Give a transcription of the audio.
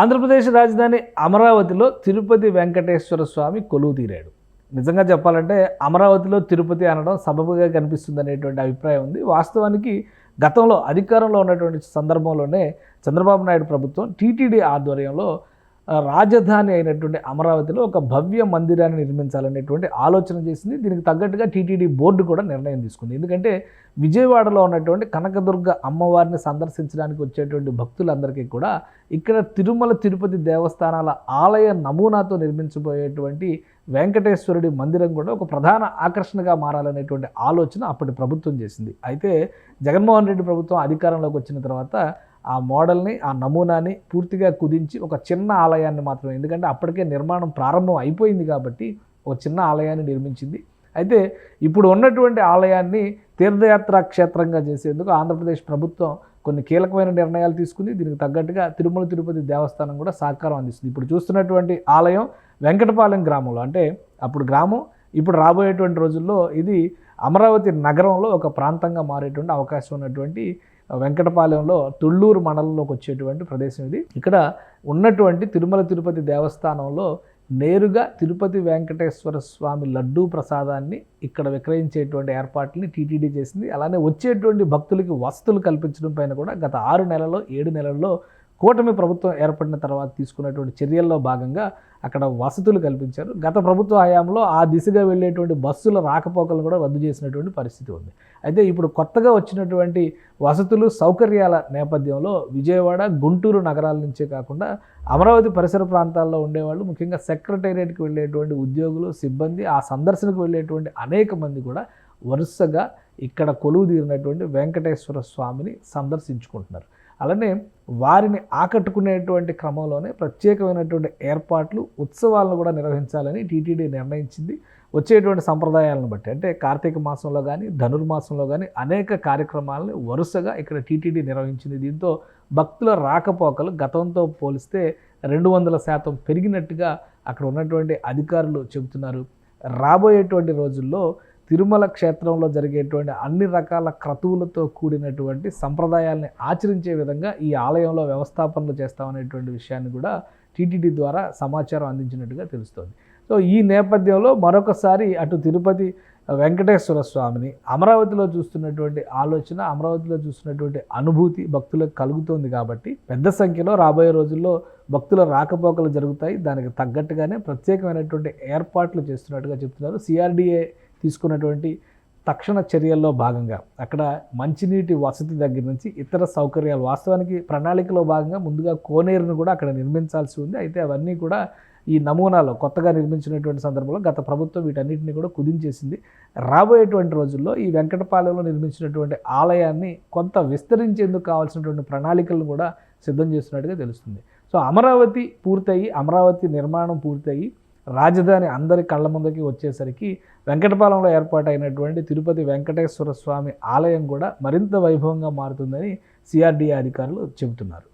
ఆంధ్రప్రదేశ్ రాజధాని అమరావతిలో తిరుపతి వెంకటేశ్వర స్వామి కొలువు తీరాడు. నిజంగా చెప్పాలంటే అమరావతిలో తిరుపతి అనడం సబబుగా కనిపిస్తుంది అనేటువంటి అభిప్రాయం ఉంది. వాస్తవానికి గతంలో అధికారంలో ఉన్నటువంటి సందర్భంలోనే చంద్రబాబు నాయుడు ప్రభుత్వం టీటీడీ ఆధ్వర్యంలో రాజధాని అయినటువంటి అమరావతిలో ఒక భవ్య మందిరాన్ని నిర్మించాలనేటువంటి ఆలోచన చేసింది. దీనికి తగ్గట్టుగా టీటీడీ బోర్డు కూడా నిర్ణయం తీసుకుంది. ఎందుకంటే విజయవాడలో ఉన్నటువంటి కనకదుర్గ అమ్మవారిని సందర్శించడానికి వచ్చేటువంటి భక్తులందరికీ కూడా ఇక్కడ తిరుమల తిరుపతి దేవస్థానాల ఆలయ నమూనాతో నిర్మించబోయేటువంటి వెంకటేశ్వరుడి మందిరం కూడా ఒక ప్రధాన ఆకర్షణగా మారాలనేటువంటి ఆలోచన అప్పటి ప్రభుత్వం చేసింది. అయితే జగన్మోహన్ రెడ్డి ప్రభుత్వం అధికారంలోకి వచ్చిన తర్వాత ఆ మోడల్ని ఆ నమూనాని పూర్తిగా కుదించి ఒక చిన్న ఆలయాన్ని మాత్రమే. ఎందుకంటే అప్పటికే నిర్మాణం ప్రారంభం అయిపోయింది కాబట్టి ఒక చిన్న ఆలయాన్ని నిర్మించింది. అయితే ఇప్పుడు ఉన్నటువంటి ఆలయాన్ని తీర్థయాత్రా క్షేత్రంగా చేసేందుకు ఆంధ్రప్రదేశ్ ప్రభుత్వం కొన్ని కీలకమైన నిర్ణయాలు తీసుకుంది. దీనికి తగ్గట్టుగా తిరుమల తిరుపతి దేవస్థానం కూడా సహకారం అందిస్తుంది. ఇప్పుడు చూస్తున్నటువంటి ఆలయం వెంకటపాలెం గ్రామంలో. అంటే అప్పుడు గ్రామం ఇప్పుడు రాబోయేటువంటి రోజుల్లో ఇది అమరావతి నగరంలో ఒక ప్రాంతంగా మారేటువంటి అవకాశం ఉన్నటువంటి వెంకటపాలెంలో తుళ్ళూరు మండలంలోకి వచ్చేటువంటి ప్రదేశం ఇది. ఇక్కడ ఉన్నటువంటి తిరుమల తిరుపతి దేవస్థానంలో నేరుగా తిరుపతి వెంకటేశ్వర స్వామి లడ్డూ ప్రసాదాన్ని ఇక్కడ విక్రయించేటువంటి ఏర్పాట్లని టీటీడీ చేసింది. అలానే వచ్చేటువంటి భక్తులకి వసతులు కల్పించడం పైన కూడా గత ఆరు నెలలో ఏడు నెలల్లో కూటమి ప్రభుత్వం ఏర్పడిన తర్వాత తీసుకున్నటువంటి చర్యల్లో భాగంగా అక్కడ వసతులు కల్పించారు. గత ప్రభుత్వ హయాంలో ఆ దిశగా వెళ్ళేటువంటి బస్సుల రాకపోకలు కూడా రద్దు చేసినటువంటి పరిస్థితి ఉంది. అయితే ఇప్పుడు కొత్తగా వచ్చినటువంటి వసతులు సౌకర్యాల నేపథ్యంలో విజయవాడ గుంటూరు నగరాల నుంచే కాకుండా అమరావతి పరిసర ప్రాంతాల్లో ఉండేవాళ్ళు ముఖ్యంగా సెక్రటేరియట్కి వెళ్ళేటువంటి ఉద్యోగులు సిబ్బంది ఆ సందర్శనకు వెళ్ళేటువంటి అనేక మంది కూడా వరుసగా ఇక్కడ కొలువు తీరినటువంటి వెంకటేశ్వర స్వామిని సందర్శించుకుంటున్నారు. అలానే వారిని ఆకట్టుకునేటువంటి క్రమంలోనే ప్రత్యేకమైనటువంటి ఏర్పాట్లు ఉత్సవాలను కూడా నిర్వహించాలని టీటీడీ నిర్ణయించింది. వచ్చేటువంటి సంప్రదాయాలను బట్టి అంటే కార్తీక మాసంలో కానీ ధనుర్మాసంలో కానీ అనేక కార్యక్రమాలను వరుసగా ఇక్కడ టీటీడీ నిర్వహించింది. దీంతో భక్తుల రాకపోకలు గతంతో పోలిస్తే రెండు వందల శాతం పెరిగినట్టుగా అక్కడ ఉన్నటువంటి అధికారులు చెబుతున్నారు. రాబోయేటువంటి రోజుల్లో తిరుమల క్షేత్రంలో జరిగేటువంటి అన్ని రకాల క్రతువులతో కూడినటువంటి సంప్రదాయాల్ని ఆచరించే విధంగా ఈ ఆలయంలో వ్యవస్థాపనలు చేస్తామనేటువంటి విషయాన్ని కూడా టీటీడీ ద్వారా సమాచారం అందించినట్టుగా తెలుస్తోంది. సో ఈ నేపథ్యంలో మరొకసారి అటు తిరుపతి వెంకటేశ్వర స్వామిని అమరావతిలో చూస్తున్నటువంటి ఆలోచన అమరావతిలో చూస్తున్నటువంటి అనుభూతి భక్తులకు కలుగుతోంది కాబట్టి పెద్ద సంఖ్యలో రాబోయే రోజుల్లో భక్తుల రాకపోకలు జరుగుతాయి. దానికి తగ్గట్టుగానే ప్రత్యేకమైనటువంటి ఏర్పాట్లు చేస్తున్నట్టుగా చెప్తున్నారు. సిఆర్డీఏ తీసుకున్నటువంటి తక్షణ చర్యల్లో భాగంగా అక్కడ మంచినీటి వసతి దగ్గర నుంచి ఇతర సౌకర్యాలు వాస్తవానికి ప్రణాళికలో భాగంగా ముందుగా కోనేరును కూడా అక్కడ నిర్మించాల్సి ఉంది. అయితే అవన్నీ కూడా ఈ నమూనాలో కొత్తగా నిర్మించినటువంటి సందర్భంలో గత ప్రభుత్వం వీటన్నిటిని కూడా కుదించేసింది. రాబోయేటువంటి రోజుల్లో ఈ వెంకటపాలెంలో నిర్మించినటువంటి ఆలయాన్ని కొంత విస్తరించేందుకు కావాల్సినటువంటి ప్రణాళికలను కూడా సిద్ధం చేస్తున్నట్టుగా తెలుస్తుంది. సో అమరావతి పూర్తయి అమరావతి నిర్మాణం పూర్తయి రాజధాని అందరి కళ్ళ ముందుకి వచ్చేసరికి వెంకటపాలెంలో ఏర్పాటైనటువంటి తిరుపతి వెంకటేశ్వర స్వామి ఆలయం కూడా మరింత వైభవంగా మారుతుందని సిఆర్డీఏ అధికారులు చెబుతున్నారు.